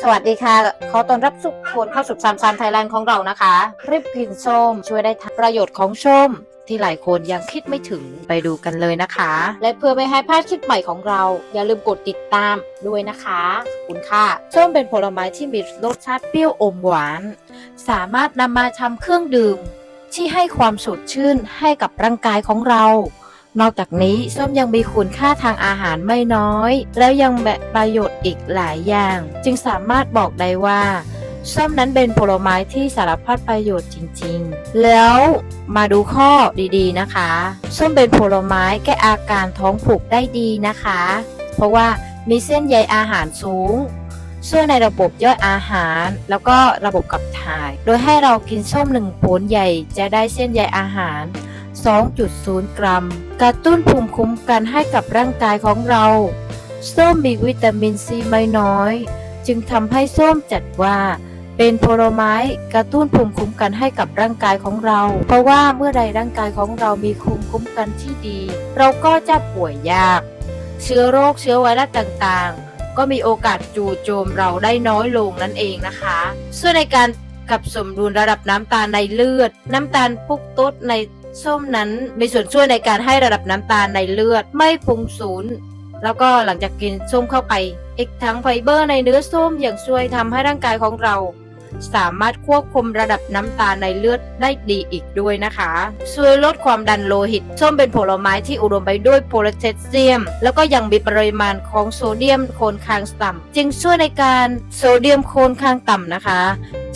สวัสดีค่ะ ขอต้อนรับทุกคนเข้าสู่ซามซามไทยแลนด์ของเรานะคะรีบกินส้มช่วยได้ทั้งประโยชน์ของส้มที่หลายคนยังคิดไม่ถึงไปดูกันเลยนะคะ และเพื่อไม่ให้พลาดคลิปใหม่ของเรา อย่าลืมกดติดตามด้วยนะคะขอบคุณค่ะส้มเป็นผลไม้ที่มีรสชาติเปรี้ยวอมหวาน สามารถนำมาทำเครื่องดื่ม ที่ให้ความสดชื่นให้กับร่างกายของเรา นอกจากนี้ส้มยังมีคุณค่าทางอาหารไม่น้อย แล้วยังแบประโยชน์อีกหลายอย่าง จึงสามารถบอกได้ว่าส้มนั้นเป็นผลไม้ที่สารพัดประโยชน์จริงๆ แล้วมาดูข้อดีๆนะคะ ส้มเป็นผลไม้แก้อาการท้องผูกได้ดีนะคะ เพราะว่ามีเส้นใยอาหารสูงช่วยในระบบย่อยอาหาร แล้วก็ระบบขับถ่าย โดยให้เรากินส้มหนึ่งผลใหญ่จะได้เส้นใยอาหาร 2.0 กรัม กระตุ้นภูมิคุ้มกันให้กับร่างกายของเรา ส้มมีวิตามินซีไม่น้อย จึงทำให้ส้มจัดว่า เป็นผลไม้กระตุ้นภูมิคุ้มกันให้กับร่างกายของเรา เพราะว่าเมื่อใดร่างกายของเรามีภูมิคุ้มกันที่ดี เราก็จะป่วยยาก เชื้อโรคเชื้อไวรัสต่างๆ ก็มีโอกาสจู่โจมเราได้น้อยลงนั่นเองนะคะ ส่วนในการกับสมดุลระดับน้ำตาลในเลือด น้ำตาลพุกต๊ดใน ส้มนั้นมีส่วนช่วยในการให้ระดับน้ำตาลในเลือดไม่พุ่งสูงแล้วก็หลังจากกินส้มเข้าไป อีกทั้งไฟเบอร์ในเนื้อส้มยังช่วยทำให้ร่างกายของเรา สามารถควบคุมระดับน้ำตาลในเลือดได้ดีอีกด้วยนะคะช่วยลดความดันโลหิต ส้มเป็นผลไม้ที่อุดมไปด้วยโพแทสเซียม แล้วก็ยังมีปริมาณของโซเดียมโคนค้างต่ำจึงช่วยในการโซเดียมโคนค้างต่ำนะคะ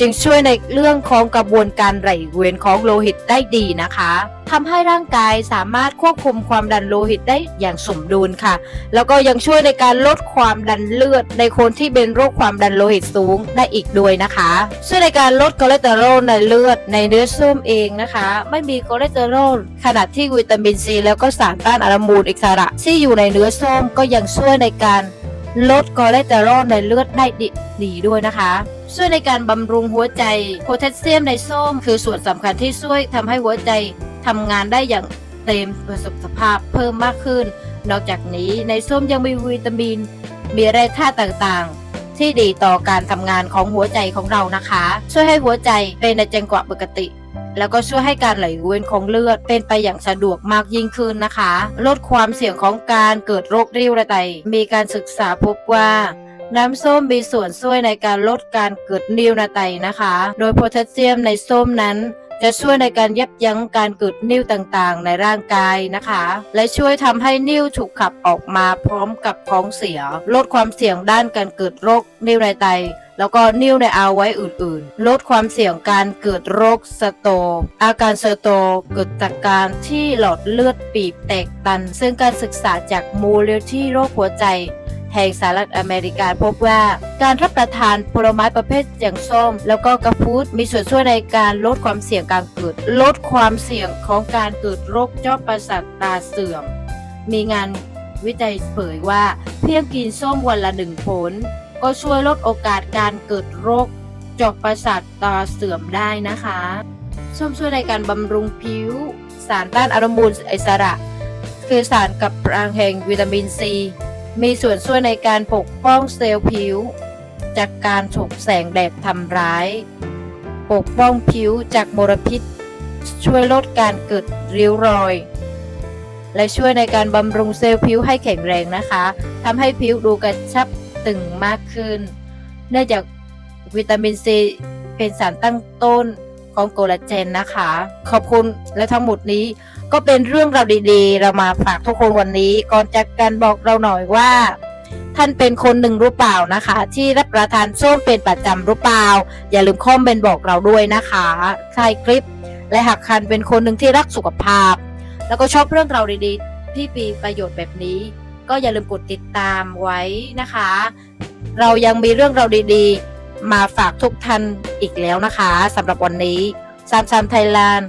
จึงช่วยในเรื่องของกระบวนการไหลเวียนของโลหิตได้ดีนะคะทำให้ร่างกายสามารถควบคุมความดันโลหิตได้อย่างสมดุลค่ะ แล้วก็ยังช่วยในการลดความดันเลือด ในคนที่เป็นโรคความดันโลหิตสูงได้อีกด้วยนะคะช่วยในการลดคอเลสเตอรอลในเลือดในเนื้อส้มเองนะคะ ไม่มีคอเลสเตอรอลขณะที่วิตามินซีแล้วก็สารต้านอนุมูลอิสระที่อยู่ในเนื้อส้มก็ยังช่วยในการลดคอเลสเตอรอลในเลือดได้ดีดีด้วยนะคะ ช่วยในการบำรุงหัวใจโพแทสเซียมในส้ม คือส่วนสำคัญที่ช่วยทำให้หัวใจทำงานได้อย่างเต็มประสิทธิภาพเพิ่มมากขึ้น นอกจากนี้ในส้มยังมีวิตามิน มีแร่ธาตุต่างๆ ที่ดีต่อการทำงานของหัวใจของเรานะคะ ช่วยให้หัวใจเป็นในจังหวะปกติ แล้วก็ช่วยให้การไหลเวียนของเลือดเป็นไปอย่างสะดวกมากยิ่งขึ้นนะคะ ลดความเสี่ยงของการเกิดโรคริ้วระไตมีการศึกษาพบว่า น้ำส้มมีส่วนช่วยในการลดการเกิดนิ่วระไตนะคะ โดยโพแทสเซียมในส้มนั้นจะช่วยในการยับยั้งการเกิดนิ่วต่างๆ ในร่างกายนะคะ และช่วยทำให้นิ่วถูกขับออกมาพร้อมกับของเสีย ลดความเสี่ยงด้านการเกิดโรคนิ่วในไต แล้วก็นิ่วในอาไว้อื่นๆ ลดความเสี่ยงการเกิดโรคสโต อาการสโตเกิดจากการที่หลอดเลือดปีบแตกตัน ซึ่งการศึกษาจากมูลนิธิโรคหัวใจ แห่งสหรัฐอเมริกาพบว่า การรับประทานผลไม้ประเภทอย่างส้ม แล้วก็กระพุ้มีส่วนช่วยในการลดความเสี่ยงการเกิด ลดความเสี่ยงของการเกิดโรคจอประสาทตาเสื่อม มีงานวิจัยเผยว่า เพียงกินส้มวันละหนึ่งผล ก็ช่วยลดโอกาสการเกิดโรคจอประสาทตาเสื่อมได้นะคะ ส้มช่วยในการบำรุงผิว สารต้านอนุมูลอิสระ คือสารกับพลังแห่งวิตามินซี มีส่วนช่วยในการปกป้องเซลล์ผิว จากการถูกแสงแดดทำร้าย ปกป้องผิวจากมลพิษ ช่วยลดการเกิดริ้วรอย และช่วยในการบำรุงเซลล์ผิวให้แข็งแรงนะคะทำให้ผิวดูกระชับตึงมากขึ้น เนื่องจากวิตามินซีเป็นสารตั้งต้นของโคลลาเจนนะคะ ขอบคุณและทั้งหมดนี้ ก็เป็นเรื่องราวดีๆ เรามาฝากทุกคนวันนี้ ก่อนจากกันบอกเราหน่อยว่า ท่านเป็นคนหนึ่งรือเปล่านะคะ ที่รับประทานส้มเป็นประจำรือเปล่า อย่าลืมคอมเมนต์บอกเราด้วยนะคะใครคลิป และหากคันเป็นคนหนึ่งที่รักสุขภาพ แล้วก็ชอบเรื่องราวดีๆ ที่มีประโยชน์แบบนี้ ก็อย่าลืมกดติดตามไว้นะคะ เรายังมีเรื่องราวดีๆ มาฝากทุกท่านอีกแล้วนะคะสำหรับวันนี้ซามซามไทยแลนด์